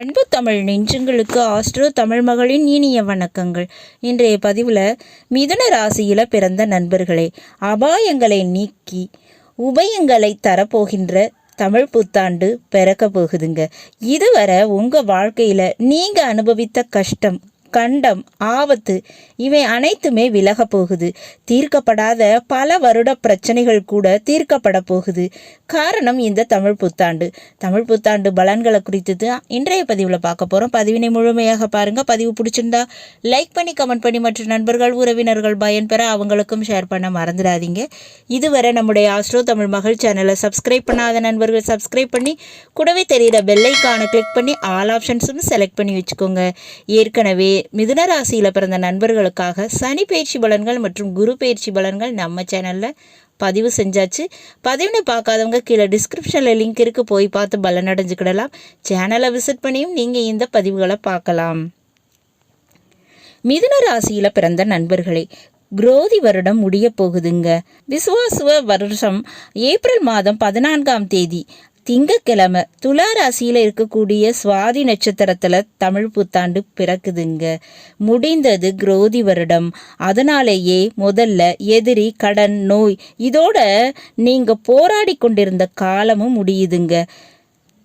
அன்பு தமிழ் நெஞ்சங்களுக்கு ஆஸ்ட்ரோ தமிழ் மகளின் இனிய வணக்கங்கள். இன்றைய பதிவில் மிதுன ராசியில் பிறந்த நண்பர்களே அபாயங்களை நீக்கி உபயங்களை தரப்போகின்ற தமிழ் புத்தாண்டு பிறக்க போகுதுங்க. இதுவரை உங்கள் வாழ்க்கையில் நீங்கள் அனுபவித்த கஷ்டம் கண்டம் ஆபத்து இவை அனைத்துமே விலக போகுது. தீர்க்கப்படாத பல வருட பிரச்சனைகள் கூட தீர்க்கப்பட போகுது. காரணம் இந்த தமிழ் புத்தாண்டு. தமிழ் புத்தாண்டு பலன்களை குறித்து தான் இன்றைய பதிவில் பார்க்க போகிறோம் பதிவினை முழுமையாக பாருங்கள் பதிவு பிடிச்சிருந்தா லைக் பண்ணி கமெண்ட் பண்ணி மற்ற நண்பர்கள் உறவினர்கள் பயன்பெற அவங்களுக்கும் ஷேர் பண்ண மறந்துடாதீங்க. இதுவரை நம்முடைய ஆஸ்ட்ரோ தமிழ் மகள் சேனலை சப்ஸ்கிரைப் பண்ணாத நண்பர்கள் சப்ஸ்கிரைப் பண்ணி கூடவே தெரியிற பெல்லைக்கான கிளிக் பண்ணி ஆல் ஆப்ஷன்ஸும் செலக்ட் பண்ணி வச்சுக்கோங்க. ஏற்கனவே மிதுன ராசியில் பிறந்த நண்பர்களுக்காக சனி பயிற்சி பலன்கள் மற்றும் குரு பயிற்சி பலன்கள் நம்ம சேனலில் பதிவு செஞ்சாச்சு. பதிவுன்னு பார்க்காதவங்க கீழே டிஸ்கிரிப்ஷனில் லிங்க் இருக்குது போய் பார்த்து பலன் அடைஞ்சுக்கிடலாம். சேனலை விசிட் பண்ணியும் நீங்கள் இந்த பதிவுகளை பார்க்கலாம். மிதுன ராசியில் பிறந்த நண்பர்களே குரோதி வருடம் முடிய போகுதுங்க. விசுவாசுவ வருஷம் ஏப்ரல் மாதம் பதினான்காம் தேதி. திங்கக்கிழமை துலா ராசியில் இருக்கக்கூடிய சுவாதி நட்சத்திரத்தில் தமிழ் புத்தாண்டு பிறக்குதுங்க. முடிந்தது குரோதி வருடம். அதனாலேயே முதல்ல எதிரி கடன் நோய் இதோட நீங்கள் போராடி கொண்டிருந்த காலமும் முடியுதுங்க.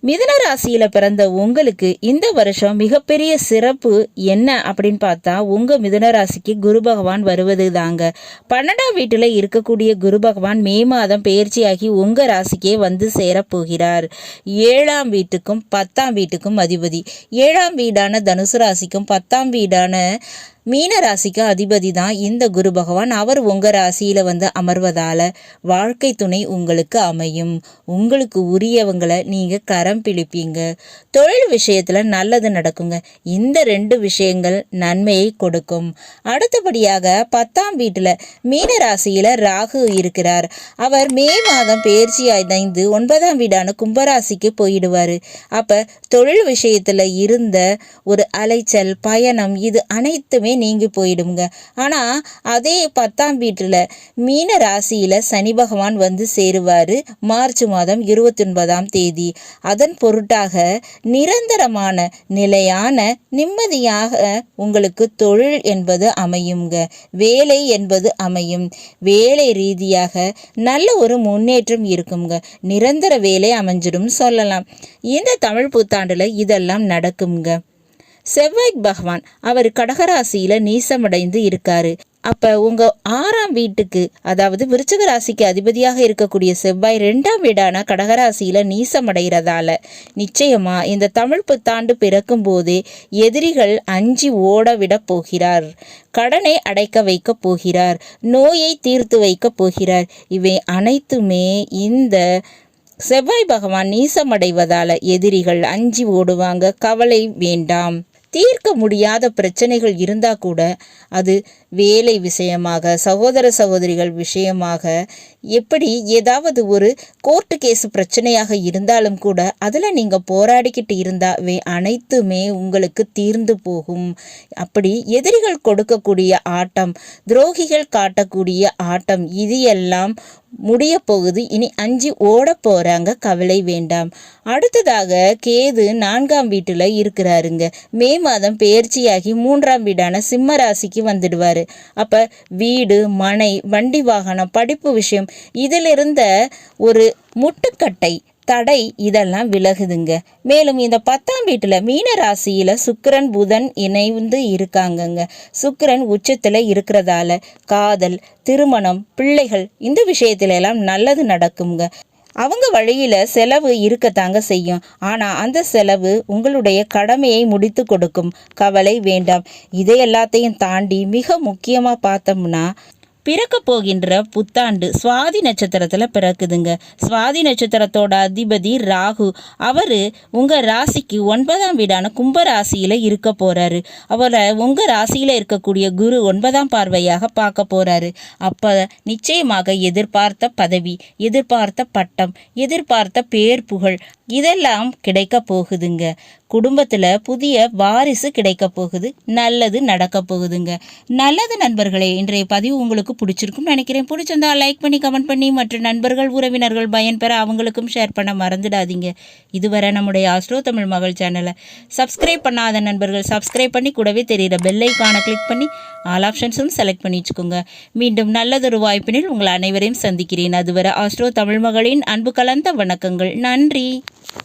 மிதுன ராசியில் பிறந்த உங்களுக்கு இந்த வருஷம் மிகப்பெரிய சிறப்பு என்ன அப்படின்னு பார்த்தா உங்கள் மிதுன ராசிக்கு குரு பகவான் வருவது தாங்க. பன்னெண்டாம் வீட்டில் இருக்கக்கூடிய குரு பகவான் மே மாதம் பயிற்சியாகி உங்கள் ராசிக்கே வந்து சேரப்போகிறார். ஏழாம் வீட்டுக்கும் பத்தாம் வீட்டுக்கும் அதிபதி. ஏழாம் வீடான தனுசு ராசிக்கும் பத்தாம் வீடான மீன ராசிக்கு அதிபதி தான் இந்த குரு பகவான். அவர் உங்கள் ராசியில் வந்து அமர்வதால் வாழ்க்கை துணை உங்களுக்கு அமையும். உங்களுக்கு உரியவங்களை நீங்கள் கரம் பிடிப்பீங்க. தொழில் விஷயத்தில் நல்லது நடக்குங்க. இந்த ரெண்டு விஷயங்கள் நன்மையை கொடுக்கும். அடுத்தபடியாக பத்தாம் வீட்டில் மீன ராசியில் ராகு இருக்கிறார். அவர் மே மாதம் பயிற்சி அடைந்து ஒன்பதாம் வீடான கும்பராசிக்கு போயிடுவார். அப்போ தொழில் விஷயத்தில் இருந்த ஒரு அலைச்சல் பயணம் இது அனைத்துமே நீங்கி போயிடுங்க ஆனால் அதே பத்தாம் வீட்டில் மீன ராசியில் சனி பகவான் வந்து சேருவார் மார்ச் மாதம் இருபத்தி ஒன்பதாம் தேதி. அதன் பொருட்டாக நிரந்தரமான நிலையான நிம்மதியாக உங்களுக்கு தொழில் என்பது அமையுங்க வேலை என்பது அமையும். வேலை ரீதியாக நல்ல ஒரு முன்னேற்றம் இருக்குங்க நிரந்தர வேலை அமைஞ்சிடும் சொல்லலாம். இந்த தமிழ் புத்தாண்டில் இதெல்லாம் நடக்குங்க செவ்வாய் பகவான் அவர் கடகராசியில் நீசமடைந்து இருக்காரு. அப்போ உங்கள் ஆறாம் வீட்டுக்கு அதாவது விருச்சக ராசிக்கு அதிபதியாக இருக்கக்கூடிய செவ்வாய் ரெண்டாம் வீடான கடகராசியில் நீசமடைகிறதால நிச்சயமாக இந்த தமிழ் புத்தாண்டு பிறக்கும் போதே எதிரிகள் அஞ்சி ஓட விட போகிறார். கடனை அடைக்க வைக்க போகிறார். நோயை தீர்த்து வைக்க போகிறார். இவை அனைத்துமே இந்த செவ்வாய் பகவான் நீசமடைவதால எதிரிகள் அஞ்சி ஓடுவாங்க. கவலை வேண்டாம். தீர்க்க முடியாத பிரச்சனைகள் இருந்தால் கூட அது வேலை விஷயமாக சகோதர சகோதரிகள் விஷயமாக எப்படி ஏதாவது ஒரு கோர்ட்டு கேஸ் பிரச்சனையாக இருந்தாலும் கூட அதில் நீங்கள் போராடிக்கிட்டு இருந்தாவே அனைத்துமே உங்களுக்கு தீர்ந்து போகும். அப்படி எதிரிகள் கொடுக்கக்கூடிய ஆட்டம் துரோகிகள் காட்டக்கூடிய ஆட்டம் இது எல்லாம் முடிய போகுது இனி அஞ்சு ஓட போகிறாங்க கவலை வேண்டாம். அடுத்ததாக கேது நான்காம் வீட்டில் இருக்கிறாருங்க. மே மாதம் பெயர்ச்சியாகி மூன்றாம் வீடான சிம்ம ராசிக்கு வந்துடுவார். அப்போ வீடு மனை வண்டி வாகனம் படிப்பு விஷயம் இதிலிருந்த ஒரு முட்டுக்கட்டை தடை இதெல்லாம் விலகுதுங்க. மேலும் இந்த பத்தாம் வீட்டில் மீன ராசியில் சுக்கரன் புதன் இணைந்து இருக்காங்கங்க. சுக்கரன் உச்சத்தில் இருக்கிறதால காதல் திருமணம் பிள்ளைகள் இந்த விஷயத்துல எல்லாம் நல்லது நடக்குங்க. அவங்க வழியில் செலவு இருக்கத்தாங்க செய்யும். ஆனால் அந்த செலவு உங்களுடைய கடமையை முடித்து கொடுக்கும். கவலை வேண்டாம். இதை எல்லாத்தையும் தாண்டி மிக முக்கியமாக பார்த்தோம்னா பிறக்க போகின்ற புத்தாண்டு சுவாதி நட்சத்திரத்தில் பிறக்குதுங்க. சுவாதி நட்சத்திரத்தோட அதிபதி ராகு. அவர் உங்கள் ராசிக்கு ஒன்பதாம் வீடான கும்ப ராசியில் இருக்க போகிறாரு அவரை உங்கள் ராசியில் இருக்கக்கூடிய குரு ஒன்பதாம் பார்வையாக பார்க்க போகிறாரு அப்போ நிச்சயமாக எதிர்பார்த்த பதவி எதிர்பார்த்த பட்டம் எதிர்பார்த்த பேர் புகழ் இதெல்லாம் கிடைக்க போகுதுங்க. குடும்பத்தில் புதிய வாரிசு கிடைக்க போகுது. நல்லது நடக்க போகுதுங்க. நல்லது நண்பர்களே இன்றைய பதிவு உங்களுக்கு பிடிச்சிருக்கும்னு நினைக்கிறேன். பிடிச்சிருந்தா லைக் பண்ணி கமெண்ட் பண்ணி மற்ற நண்பர்கள் உறவினர்கள் பயன்பெற அவங்களுக்கும் ஷேர் பண்ண மறந்துடாதீங்க. இதுவரை நம்முடைய ஆஸ்ட்ரோ தமிழ் மகள் சேனலை சப்ஸ்கிரைப் பண்ணாத நண்பர்கள் சப்ஸ்கிரைப் பண்ணி கூடவே தெரிகிற பெல்லைக்கான கிளிக் பண்ணி ஆல் ஆப்ஷன்ஸும் செலக்ட் பண்ணி வச்சுக்கோங்க. மீண்டும் நல்லதொரு வாய்ப்பினில் உங்கள் அனைவரையும் சந்திக்கிறேன். அதுவரை ஆஸ்ட்ரோ தமிழ் மகளின் அன்பு கலந்த வணக்கங்கள். நன்றி.